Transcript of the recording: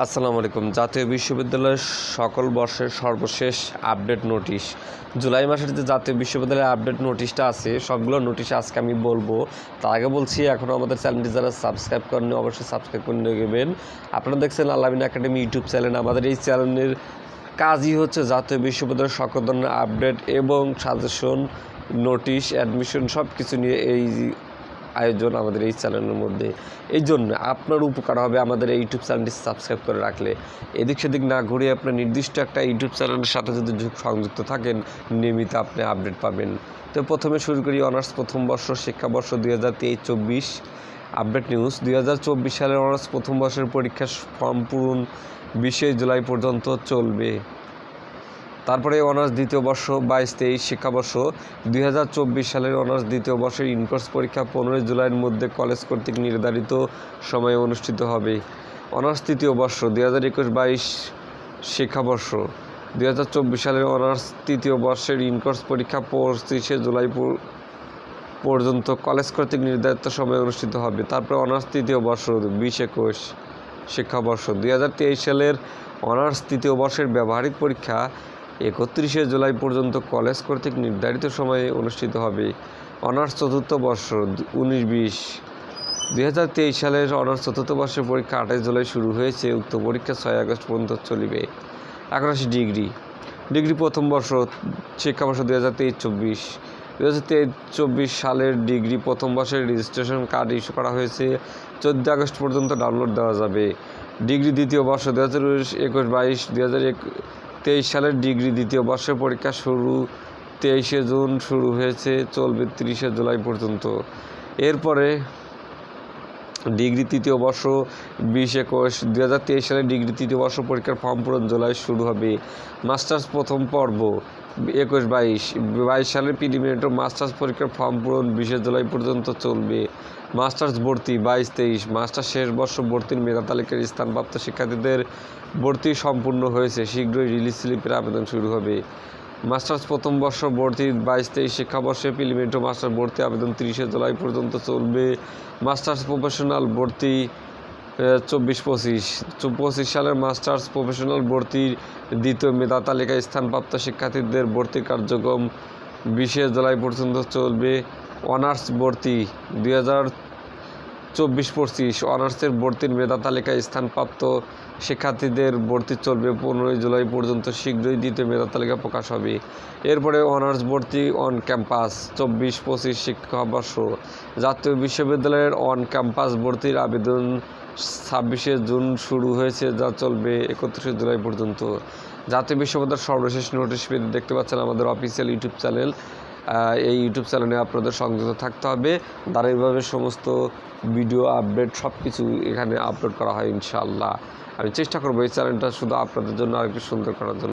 আসসালামু আলাইকুম। জাতীয় বিশ্ববিদ্যালয়ের সকল বর্ষের সর্বশেষ আপডেট নোটিশ। জুলাই মাসের যে জাতীয় বিশ্ববিদ্যালয়ের আপডেট নোটিশটা আছে, সবগুলো নোটিশ আজকে আমি বলব। তার আগে বলছি, এখনও আমাদের চ্যানেলটি যারা সাবস্ক্রাইব করেনি অবশ্যই সাবস্ক্রাইব করে নেবেন। আপনারা দেখছেন আলামিন একাডেমি ইউটিউব চ্যানেল। আমাদের এই চ্যানেলের কাজই হচ্ছে জাতীয় বিশ্ববিদ্যালয়ের সকল ধরনের আপডেট এবং সাজেশন, নোটিশ, অ্যাডমিশন সব কিছু নিয়ে এই আয়োজন আমাদের এই চ্যানেলের মধ্যে। এই জন্য আপনার উপকার হবে আমাদের এই ইউটিউব চ্যানেলটি সাবস্ক্রাইব করে রাখলে। এদিক সেদিক না ঘুরে আপনার নির্দিষ্ট একটা ইউটিউব চ্যানেলের সাথে যদি সংযুক্ত থাকেন, নিয়মিত আপনি আপডেট পাবেন। তো প্রথমে শুরু করি অনার্স প্রথম বর্ষ শিক্ষাবর্ষ দুই হাজার তেইশ চব্বিশ আপডেট নিউজ। দুই হাজার চব্বিশ সালের অনার্স প্রথম বর্ষের পরীক্ষার ফর্ম পূরণ বিশে জুলাই পর্যন্ত চলবে। তারপরে অনার্স দ্বিতীয় বর্ষ বাইশ তেইশ শিক্ষাবর্ষ দুই হাজার চব্বিশ সালের অনার্স দ্বিতীয় বর্ষের ইনকোর্স পরীক্ষা পনেরোই জুলাইয়ের মধ্যে কলেজ কর্তৃক নির্ধারিত সময়ে অনুষ্ঠিত হবে। অনার্স তৃতীয় বর্ষ দুই হাজার একুশ বাইশ শিক্ষাবর্ষ দুই হাজার চব্বিশ সালের অনার্স তৃতীয় বর্ষের ইনকোর্স পরীক্ষা পঁচিশে জুলাই পর্যন্ত কলেজ কর্তৃক নির্ধারিত সময়ে অনুষ্ঠিত হবে। তারপরে অনার্স তৃতীয় বর্ষ বিশ একুশ শিক্ষাবর্ষ দুই হাজার তেইশ সালের অনার্স তৃতীয় বর্ষের ব্যবহারিক পরীক্ষা একত্রিশে জুলাই পর্যন্ত কলেজ কর্তৃক নির্ধারিত সময়ে অনুষ্ঠিত হবে অনার্স চতুর্থ বর্ষ উনিশ বিশ। দুই সালের অনার্স চতুর্থ বর্ষের পরীক্ষা আঠাশ জুলাই শুরু হয়েছে, উক্ত পরীক্ষা ছয় আগস্ট পর্যন্ত চলিবে। আসি ডিগ্রি। ডিগ্রি প্রথম বর্ষ শিক্ষাবর্ষ দু হাজার তেইশ চব্বিশ। দু হাজার তেইশ চব্বিশ সালের ডিগ্রি প্রথম বর্ষের রেজিস্ট্রেশন কার্ড ইস্যু করা হয়েছে, চোদ্দ আগস্ট পর্যন্ত ডাউনলোড দেওয়া যাবে। ডিগ্রি দ্বিতীয় বর্ষ দু হাজার একুশ বাইশ দু হাজার তেইশ সালের ডিগ্রি দ্বিতীয় বর্ষের পরীক্ষা শুরু তেইশে জুন শুরু হয়েছে, চলবে তিরিশে জুলাই পর্যন্ত। এরপরে ডিগ্রি তৃতীয় বর্ষ, বিশ একুশ দু হাজার তেইশ সালে ডিগ্রি তৃতীয় বর্ষ পরীক্ষার ফর্ম পূরণ জুলাই শুরু হবে। মাস্টার্স প্রথম পর্ব। একুশ বাইশ। বাইশ সালের প্রিলিমিনেটর মাস্টার্স পরীক্ষার ফর্ম পূরণ বিশে জুলাই পর্যন্ত চলবে। মাস্টার্স ভর্তি বাইশ তেইশ। মাস্টার্স শেষ বর্ষ ভর্তির মেধা তালিকার স্থানপ্রাপ্ত শিক্ষার্থীদের ভর্তি সম্পূর্ণ হয়েছে। শীঘ্রই রিলিজ স্লিপের আবেদন শুরু হবে। মাস্টার্স প্রথম বর্ষ ভর্তি বাইশ তেইশ শিক্ষাবর্ষে প্রিলিমিনেটর মাস্টার ভর্তি আবেদন তিরিশে জুলাই পর্যন্ত চলবে। মাস্টার্স প্রফেশনাল ভর্তি চব্বিশ পঁচিশ। পঁচিশ সালের মাস্টার্স প্রফেশনাল ভর্তির দ্বিতীয় মেধা তালিকায় স্থানপ্রাপ্ত শিক্ষার্থীদের ভর্তি কার্যক্রম বিশে জুলাই পর্যন্ত চলবে। অনার্স ভর্তি দুই হাজার চব্বিশ পঁচিশ। অনার্সের ভর্তির মেধা তালিকায় স্থানপ্রাপ্ত শিক্ষার্থীদের ভর্তি চলবে পনেরোই জুলাই পর্যন্ত। শীঘ্রই দ্বিতীয় মেধা তালিকা প্রকাশ হবে। এরপরে অনার্স ভর্তি অন ক্যাম্পাস, চব্বিশ পঁচিশ শিক্ষাবর্ষ। জাতীয় বিশ্ববিদ্যালয়ের অন ক্যাম্পাস ভর্তির আবেদন ছাব্বিশে জুন শুরু হয়েছে, যা চলবে একত্রিশে জুলাই পর্যন্ত। জাতীয় বিশ্ববিদ্যালয়ের সর্বশেষ নোটিশ পেতে দেখতে পাচ্ছেন আমাদের অফিসিয়াল ইউটিউব চ্যানেল। এই ইউটিউব চ্যানেলে আপনাদের সংযুক্ত থাকতে হবে। ধারাবাহিকভাবে সমস্ত ভিডিও, আপডেট সব কিছু এখানে আপলোড করা হয় ইনশাআল্লাহ। আমি চেষ্টা করব এই চ্যানেলটা শুধু আপনাদের জন্য আরেকটু সুন্দর করার জন্য।